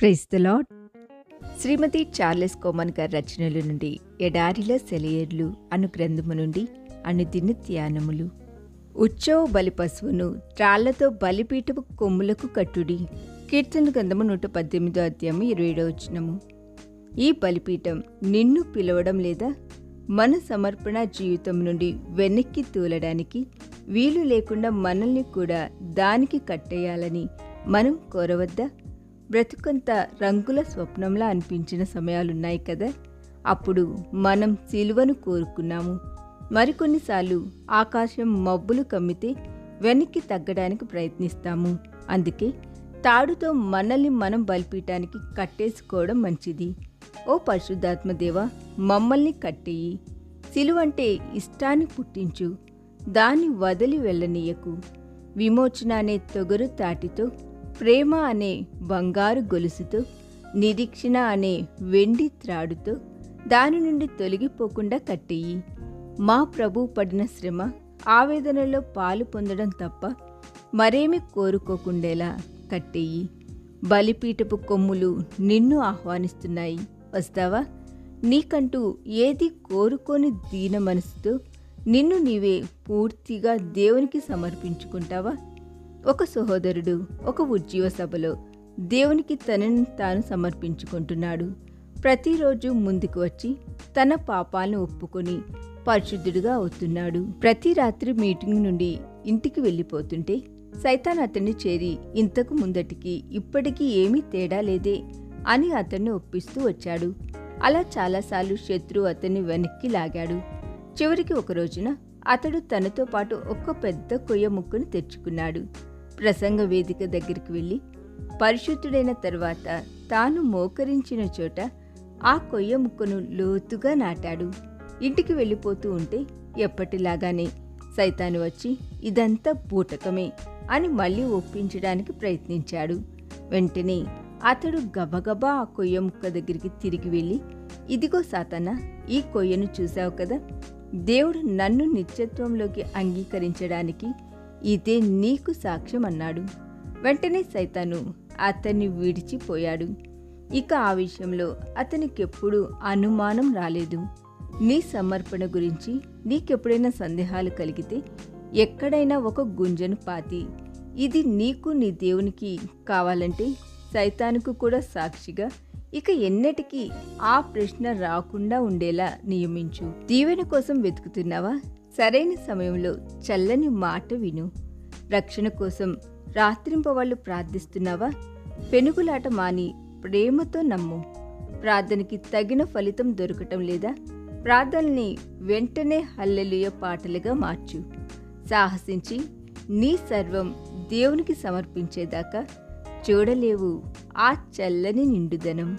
Praise the lord Shrimati Charles Cowman గారి రచనల నుండి ఎడారిలో సెలయర్లు అను గ్రంథము నుండి అనుదిన ధ్యానములు. ఉచ్చవ బలి పశువును త్రాళ్ళతో బలిపీఠపు కొమ్ములకు కట్టుడి. కీర్తన గ్రంథము నూట పద్దెనిమిదో అధ్యాయము ఇరవై ఏడో వచ్చినము ఈ బలిపీఠం నిన్ను పిలవడం లేదా? మన సమర్పణ జీవితం నుండి వెనక్కి తూలడానికి వీలు లేకుండా మనల్ని కూడా దానికి కట్టేయాలని మనం కోరవద్దా? బ్రతుకంత రంగుల స్వప్నంలా అనిపించిన సమయాలున్నాయి కదా. అప్పుడు మనం సిలువను కోరుకున్నాము. మరికొన్నిసార్లు ఆకాశం మబ్బులు కమ్మితే వెనక్కి తగ్గడానికి ప్రయత్నిస్తాము. అందుకే తాడుతో మనల్ని మనం బలిపీటానికి కట్టేసుకోవడం మంచిది. ఓ పరిశుద్ధాత్మదేవ మమ్మల్ని కట్టేయి. సిలువంటే ఇష్టాన్ని పుట్టించు. దాన్ని వదిలి వెళ్ళనీయకు. విమోచన అనే తొగరు తాటితో ప్రేమ అనే బంగారు గొలుసుతో నిరీక్షణ అనే వెండి త్రాడుతో దాని నుండి తొలగిపోకుండా కట్టేయి. మా ప్రభు పడిన శ్రమ ఆవేదనలో పాలు పొందడం తప్ప మరేమి కోరుకోకుండేలా కట్టేయి. బలిపీఠపు కొమ్ములు నిన్ను ఆహ్వానిస్తున్నాయి. వస్తావా? నీకంటూ ఏది కోరుకోని దీన మనసుతో నిన్ను నీవే పూర్తిగా దేవునికి సమర్పించుకుంటావా? ఒక సహోదరుడు ఒక ఉజ్జీవ సభలో దేవునికి తనని తాను సమర్పించుకుంటున్నాడు. ప్రతిరోజు ముందుకు వచ్చి తన పాపాలను ఒప్పుకొని పరిశుద్ధుడిగా అవుతున్నాడు. ప్రతి రాత్రి మీటింగ్ నుండి ఇంటికి వెళ్ళిపోతుంటే సైతాన్ అతన్ని చేరి ఇంతకు ముందటికి ఇప్పటికీ ఏమీ తేడా లేదే అని అతన్ని ఒప్పిస్తూ వచ్చాడు. అలా చాలాసార్లు శత్రువు అతన్ని వెనక్కి లాగాడు. చివరికి ఒక రోజున అతడు తనతో పాటు ఒక్క పెద్ద కొయ్య ముక్కును తెచ్చుకున్నాడు. ప్రసంగ వేదిక దగ్గరికి వెళ్ళి పరిశుద్ధుడైన తర్వాత తాను మోకరించిన చోట ఆ కొయ్య ముక్కను లోతుగా నాటాడు. ఇంటికి వెళ్ళిపోతూ ఉంటే ఎప్పటిలాగానే సైతాను వచ్చి ఇదంతా పూటకమే అని మళ్ళీ ఒప్పించడానికి ప్రయత్నించాడు. వెంటనే అతడు గబగబా ఆ కొయ్య ముక్క దగ్గరికి తిరిగి వెళ్ళి ఇదిగో సాతన ఈ కొయ్యను చూశావు కదా? దేవుడు నన్ను నిత్యత్వంలోకి అంగీకరించడానికి ఇదే నీకు సాక్ష్యం అన్నాడు. వెంటనే సైతాను అతన్ని విడిచిపోయాడు. ఇక ఆ విషయంలో అతనికెప్పుడు అనుమానం రాలేదు. నీ సమర్పణ గురించి నీకెప్పుడైనా సందేహాలు కలిగితే ఎక్కడైనా ఒక గుంజను పాతి ఇది నీకు నీ దేవునికి కావాలంటే సైతానుకు కూడా సాక్షిగా ఇక ఎన్నటికీ ఆ ప్రశ్న రాకుండా ఉండేలా నియమించు. దీవెన కోసం వెతుకుతున్నావా? సరైన సమయంలో చల్లని మాట విను. రక్షణ కోసం రాత్రింపవాళ్ళు ప్రార్థిస్తున్నావా? పెనుగులాట మాని ప్రేమతో నమ్ము. ప్రార్థనకి తగిన ఫలితం దొరకటం లేదా? ప్రార్థనని వెంటనే హల్లెలుయ పాటలుగా మార్చు. సాహసించి నీ సర్వం దేవునికి సమర్పించేదాకా చూడలేవు ఆ చల్లని నిండుదనం.